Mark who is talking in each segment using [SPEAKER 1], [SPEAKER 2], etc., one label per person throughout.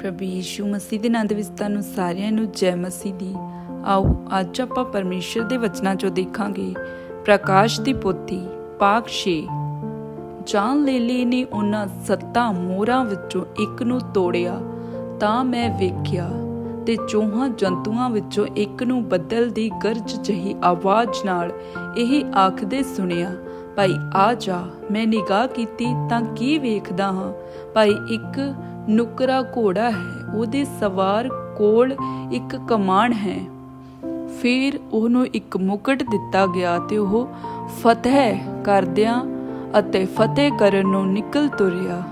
[SPEAKER 1] ਪ੍ਰਭੂ ਯੀਸ਼ੂ ਮਸੀਹ ਦੇ ਨਾਂ ਦੇ ਵਿੱਚ ਤੁਹਾਨੂੰ ਸਾਰਿਆਂ ਨੂੰ ਜੈ ਮਸੀਹ ਦੀ। ਆਓ, ਅੱਜ ਆਪਾਂ ਪਰਮੇਸ਼ਰ ਦੇ ਵਚਨਾਂ ਚੋਂ ਦੇਖਾਂਗੇ। ਪ੍ਰਕਾਸ਼ ਦੀ ਪੋਥੀ ਪਾਕ 6 ਜਾਨ ਲੇਲੀ ਨੇ ਉਹਨਾਂ ਸੱਤਾਂ ਮੋਹਰਾਂ ਵਿੱਚੋਂ ਇੱਕ ਨੂੰ ਤੋੜਿਆ, ਤਾਂ ਮੈਂ ਵੇਖਿਆ ਤੇ ਚੋਹਾਂ ਜੰਤੂਆਂ ਵਿੱਚੋਂ ਇੱਕ ਨੂੰ ਬੱਦਲ ਦੀ ਗਰਜ ਜਹੀ ਆਵਾਜ਼ ਨਾਲ ਇਹ ਆਖਦੇ ਸੁਣਿਆ, ਭਾਈ ਆ ਜਾ, ਮੈਂ ਨਿਗਾਹ ਕੀਤੀ ਤਾਂ ਕੀ ਵੇਖਦਾ ਹਾਂ? ਭਾਈ ਇੱਕ ਨੁਕਰਾ ਘੋੜਾ ਹੈ, ਉਹਦੇ ਸਵਾਰ ਕੋਲ ਇੱਕ ਕਮਾਨ ਹੈ। ਫਿਰ ਉਹਨੂੰ ਇੱਕ ਮੁਕਟ ਦਿੱਤਾ ਗਿਆ ਤੇ ਉਹ ਫਤਿਹ ਕਰਦਿਆਂ ਅਤੇ ਫਤਿਹ ਕਰਨ ਨੂੰ ਨਿਕਲ ਤੁਰਿਆ।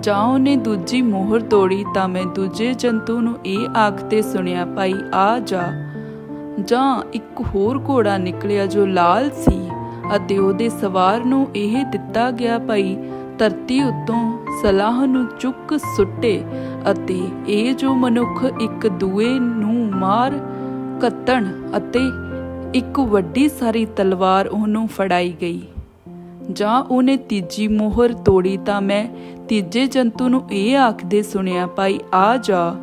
[SPEAKER 1] ਜਾਂ ਉਹਨੇ ਦੂਜੀ ਮੋਹਰ ਤੋੜੀ ਤਾਂ ਮੈਂ ਦੂਜੇ ਜੰਤੂ ਨੂੰ ਇਹ ਆਖਦੇ ਸੁਣਿਆ, ਭਾਈ, ਆ ਜਾ। ਜਾਂ ਇੱਕ ਹੋਰ ਘੋੜਾ ਨਿਕਲਿਆ ਜੋ ਲਾਲ ਸੀ ਅਤੇ ਉਹਦੇ ਸਵਾਰ ਨੂੰ ਇਹ ਦਿੱਤਾ ਗਿਆ, ਭਾਈ ਧਰਤੀ ਉੱਤੋਂ ਸਲਾਹ ਨੂੰ ਚੁੱਕ ਸੁੱਟੇ ਅਤੇ ਇਹ ਜੋ ਮਨੁੱਖ ਇੱਕ ਦੂਏ ਨੂੰ ਮਾਰ, ਕੱਤਣ ਅਤੇ ਇੱਕ ਵੱਡੀ ਸਾਰੀ ਤਲਵਾਰ ਉਹਨੂੰ ਫੜਾਈ ਗਈ। ਜਾਂ ਉਹਨੇ ਤੀਜੀ ਮੋਹਰ ਤੋੜੀ ਤਾਂ ਮੈਂ ਤੀਜੇ ਜੰਤੂ ਨੂੰ ਇਹ ਆਖਦੇ ਸੁਣਿਆ, ਭਾਈ, ਆ ਜਾ।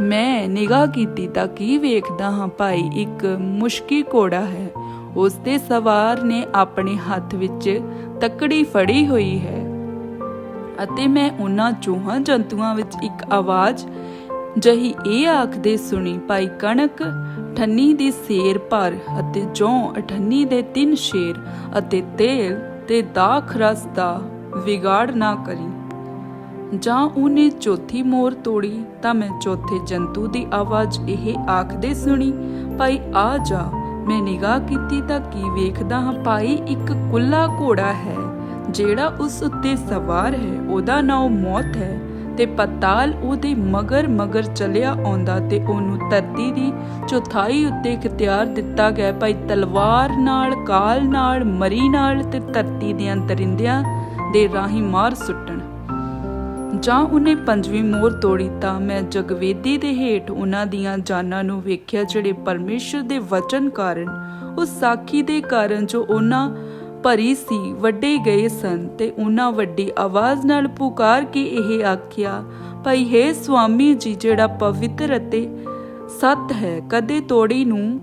[SPEAKER 1] ਮੈਂ ਨਿਗਾਹ ਕੀਤੀ ਤਾਂ ਕੀ ਵੇਖਦਾ ਹਾਂ ਭਾਈ, ਇੱਕ ਮੁਸ਼ਕੀ ਘੋੜਾ ਹੈ। ਉਸ ਦੇ ਸਵਾਰ ਨੇ ਆਪਣੇ ਹੱਥ ਵਿੱਚ ਤਕੜੀ ਫੜੀ ਹੋਈ ਹੈ। ਅਤੇ ਮੈਂ ਉਹਨਾਂ ਚੋਹਾਂ ਜੰਤੂਆਂ ਵਿੱਚ ਇੱਕ ਆਵਾਜ਼ ਜਹੀ ਇਹ ਆਖਦੇ ਸੁਣੀ, ਭਾਈ ਕਣਕ, ਠੰਨੀ ਦੀ ਸੇਰ ਭਰ ਅਤੇ ਜੌਂ ਅਠੰਨੀ ਦੇ ਤਿੰਨ ਸ਼ੇਰ ਅਤੇ ਤੇਲ ਤੇ ਦਾਖ ਰਸ ਦਾ ਵਿਗਾੜ ਨਾ ਕਰੀ। ਜਾਂ ਉਹਨੇ ਚੌਥੀ ਮੋਰ ਤੋੜੀ, ਤਾਂ ਮੈਂ ਚੌਥੇ ਜੰਤੂ ਦੀ ਆਵਾਜ਼ ਇਹ ਆਖਦੇ ਸੁਣੀ, ਭਾਈ ਆ ਜਾ, ਮੈਂ ਨਿਗਾਹ ਕੀਤੀ ਤਾਂ ਕੀ ਵੇਖਦਾ ਹਾਂ, ਭਾਈ ਇੱਕ ਕੁੱਲਾ ਘੋੜਾ ਹੈ ਜਿਹੜਾ ਉਸ ਉੱਤੇ ਸਵਾਰ ਹੈ, ਉਹਦਾ ਨਾਮ ਮੌਤ ਹੈ ਤੇ ਪਤਾਲ ਉਹਦੇ ਮਗਰ ਮਗਰ ਚਲਿਆ ਆਉਂਦਾ ਤੇ ਉਹਨੂੰ ਧਰਤੀ ਦੀ ਚੌਥਾਈ ਉੱਤੇ ਇਖਤਿਆਰ ਦਿੱਤਾ ਗਿਆ, ਭਾਈ ਤਲਵਾਰ ਨਾਲ, ਕਾਲ ਨਾਲ, ਮਰੀ ਨਾਲ ਤੇ ਧਰਤੀ ਦੇ ਅੰਤਰਿੰਦਿਆਂ ਦੇ ਰਾਹੀਂ ਮਾਰ ਸੁੱਟਣ। ਜਾਂ ਉਹਨੇ ਪੰਜਵੀਂ ਮੋਰ ਤੋੜੀ ਤਾਂ ਮੈਂ ਜਗਵੇਦੀ ਦੇ ਹੇਠ ਉਹਨਾਂ ਦੀਆਂ ਜਾਨਾਂ ਨੂੰ ਵੇਖਿਆ ਜਿਹੜੇ ਪਰਮੇਸ਼ਰ ਦੇ ਵਚਨ ਕਾਰਨ, ਉਸ ਸਾਖੀ ਦੇ ਕਾਰਨ ਜੋ ਉਹਨਾਂ ਭਰੀ ਸੀ, ਵੱਡੇ ਗਏ ਸਨ ਤੇ ਉਹਨਾਂ ਵੱਡੀ ਆਵਾਜ਼ ਨਾਲ ਪੁਕਾਰ ਕੇ ਇਹ ਆਖਿਆ, ਭਈ ਹੈ ਸੁਆਮੀ ਜੀ, ਜਿਹੜਾ ਪਵਿੱਤਰ ਅਤੇ ਸਤ ਹੈ, ਕਦੇ ਤੋੜੀ ਨੂੰ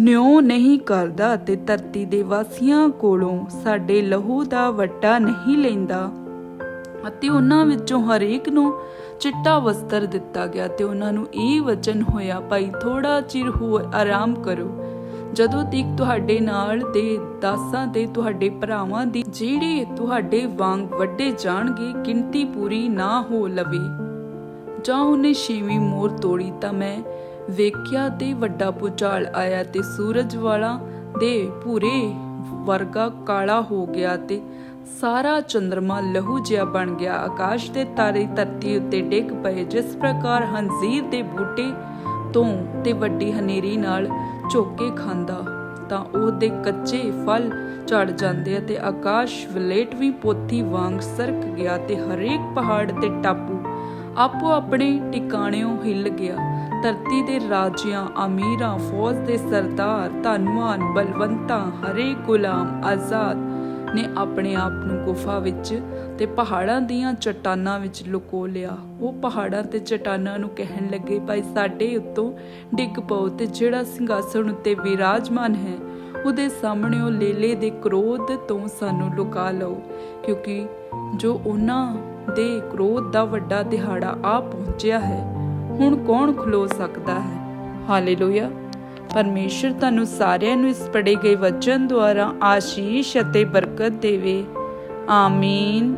[SPEAKER 1] ਨਿਉ ਨਹੀਂ ਕਰਦਾ ਤੇ ਧਰਤੀ ਦੇ ਵਾਸੀਆਂ ਕੋਲੋਂ ਸਾਡੇ ਲਹੂ ਦਾ ਵੱਟਾ ਨਹੀਂ ਲੈਂਦਾ। ਅਤੇ ਉਹਨਾਂ ਵਿੱਚੋਂ ਹਰੇਕ ਨੂੰ ਚਿੱਟਾ ਵਸਤਰ ਦਿੱਤਾ ਗਿਆ ਤੇ ਉਹਨਾਂ ਨੂੰ ਇਹ ਵਚਨ ਹੋਇਆ, ਭਾਈ ਥੋੜਾ ਚਿਰ ਹੋਰ ਆਰਾਮ ਕਰੋ ਜਦੋਂ ਤੀਕ ਤੁਹਾਡੇ ਨਾਲ ਦੇ ਦਾਸਾਂ ਤੇ ਤੁਹਾਡੇ ਭਰਾਵਾਂ ਦੀ ਜਿਹੜੇ ਤੁਹਾਡੇ ਵਾਂਗ ਵੱਡੇ ਜਾਣਗੇ, ਗਿਣਤੀ ਪੂਰੀ ਨਾ ਹੋ ਲਵੇ। ਜਾਂ ਉਹਨੇ ਛੇਵੀਂ ਮੋਰ ਤੋੜੀ ਤਾਂ ਮੈਂ ਵੇਖਿਆ ਤੇ ਵੱਡਾ ਪੁਚਾਲ ਆਇਆ ਤੇ ਸੂਰਜ ਵਾਲਾ ਦੇ ਪੂਰੇ ਵਰਗਾ ਕਾਲਾ ਹੋ ਗਿਆ ਤੇ ਸਾਰਾ ਚੰਦਰਮਾ ਲਹੂ ਜਿਹਾ ਬਣ ਗਿਆ। ਆਕਾਸ਼ ਦੇ ਤਾਰੇ ਧਰਤੀ ਉੱਤੇ ਡਿੱਗ ਪਏ, ਜਿਸ ਪ੍ਰਕਾਰ ਹੰਜ਼ੀਰ ਦੇ ਬੂਟੇ ਤੋਂ ਤੇ ਵੱਡੀ ਹਨੇਰੀ ਨਾਲ ਝੋਕੇ ਖਾਂਦਾ, ਤਾਂ ਉਹਦੇ ਕੱਚੇ ਫਲ ਝੜ ਜਾਂਦੇ ਅਤੇ ਆਕਾਸ਼ ਵਲੇਟ ਪੋਥੀ ਵਾਂਗ ਸਰਕ ਗਿਆ ਤੇ ਹਰੇਕ ਪਹਾੜ ਤੇ ਟਾਪੂ ਆਪੋ ਆਪਣੇ ਟਿਕਾਣਿਓਂ ਹਿੱਲ ਗਿਆ। ਧਰਤੀ ਦੇ ਰਾਜਿਆਂ, ਅਮੀਰਾਂ, ਫੌਜ ਦੇ ਸਰਦਾਰ ਧਨਵਾਨ ਬਲਵੰਤਾਂ, ਹਰੇਕ ਗੁਲਾਮ, ਆਜ਼ਾਦ ਨੇ ਆਪਣੇ ਆਪ ਨੂੰ ਗੁਫਾ ਵਿੱਚ ਤੇ ਪਹਾੜਾਂ ਦੀਆਂ ਚਟਾਨਾਂ ਵਿੱਚ ਲੁਕੋ ਲਿਆ। ਉਹ ਪਹਾੜਾਂ ਤੇ ਚਟਾਨਾਂ ਨੂੰ ਕਹਿਣ ਲੱਗੇ, ਭਾਈ, ਸਾਡੇ ਉੱਤੋਂ ਡਿੱਗ ਪਓ ਤੇ ਜਿਹੜਾ ਸਿੰਘਾਸਣ ਉੱਤੇ ਵਿਰਾਜਮਾਨ ਹੈ, ਉਹਦੇ ਸਾਹਮਣੇ ਉਹ ਲੇਲੇ ਦੇ ਕ੍ਰੋਧ ਤੋਂ ਸਾਨੂੰ ਲੁਕਾ ਲਓ, ਕਿਉਂਕਿ ਜੋ ਉਹਨਾਂ ਦੇ ਕ੍ਰੋਧ ਦਾ ਵੱਡਾ ਦਿਹਾੜਾ ਆ ਪਹੁੰਚਿਆ ਹੈ, ਹੁਣ ਕੌਣ ਖਲੋ ਸਕਦਾ ਹੈ? ਹਾਲੇਲੂਇਆ। ਪਰਮੇਸ਼ਰ ਤੁਹਾਨੂੰ ਸਾਰਿਆਂ ਨੂੰ ਇਸ ਪੜੇ ਗਏ ਵਚਨ ਦੁਆਰਾ ਆਸ਼ੀਸ਼ ਅਤੇ ਬਰਕਤ ਦੇਵੇ। ਆਮੀਨ।